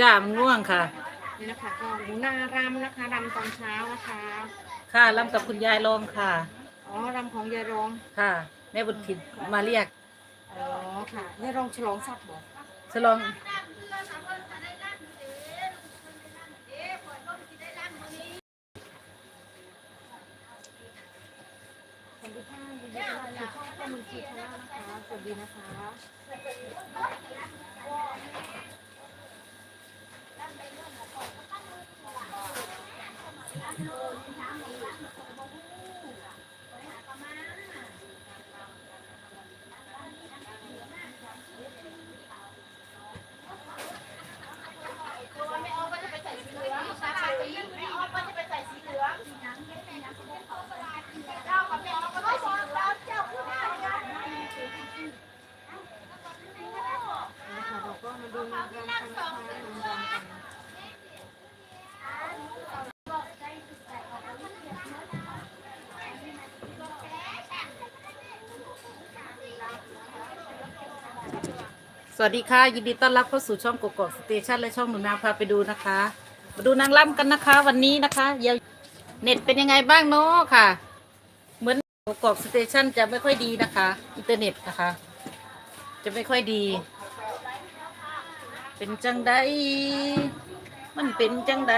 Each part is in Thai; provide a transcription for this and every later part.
จ้ามนง่วงค่ะ นี่นะคะก็หนูนารำนะคะรำตอนเช้านะคะค่ะรำกับคุณยายรองค่ะ อ๋อรำของยายรองค่ะ แม่บุญถิ่นมาเรียก อ๋อค่ะยายรองฉลองทรัพย์บอกฉลองสวัสดีค่ะยินดีต้อนรับสู่ช่องข้อมูลคีชาแนลนะคะสวัสดีนะคะนะคะ 哦，你打我了。 วัสดีค่ะ ยินดีต้อนรับเข้าสู่ช่องกกอกสเตชันและช่องหนูนาพาไปดูนะคะ มาดูนางรำกันนะคะ วันนี้นะคะเยเน็ตเป็นยังไงบ้างเนาะค่ะ เหมือนกกอกสเตชันจะไม่ค่อยดีนะคะ อินเทอร์เน็ตนะคะ จะไม่ค่อยดี เป็นจังใดมันเป็นจังใด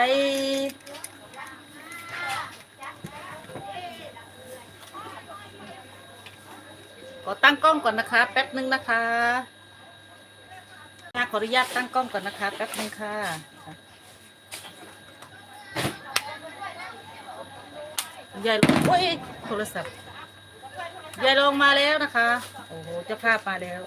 ขอตั้งกล้องก่อนนะคะ แป๊บนึงนะคะ ออนุญาตตั้งกล้องก่อนนะคะแป๊บนึงค่ะยายลงโอ้ยโทรศัพท์ยายลงมาแล้วนะคะ โอ้โหเจ้าภาพมาแล้ว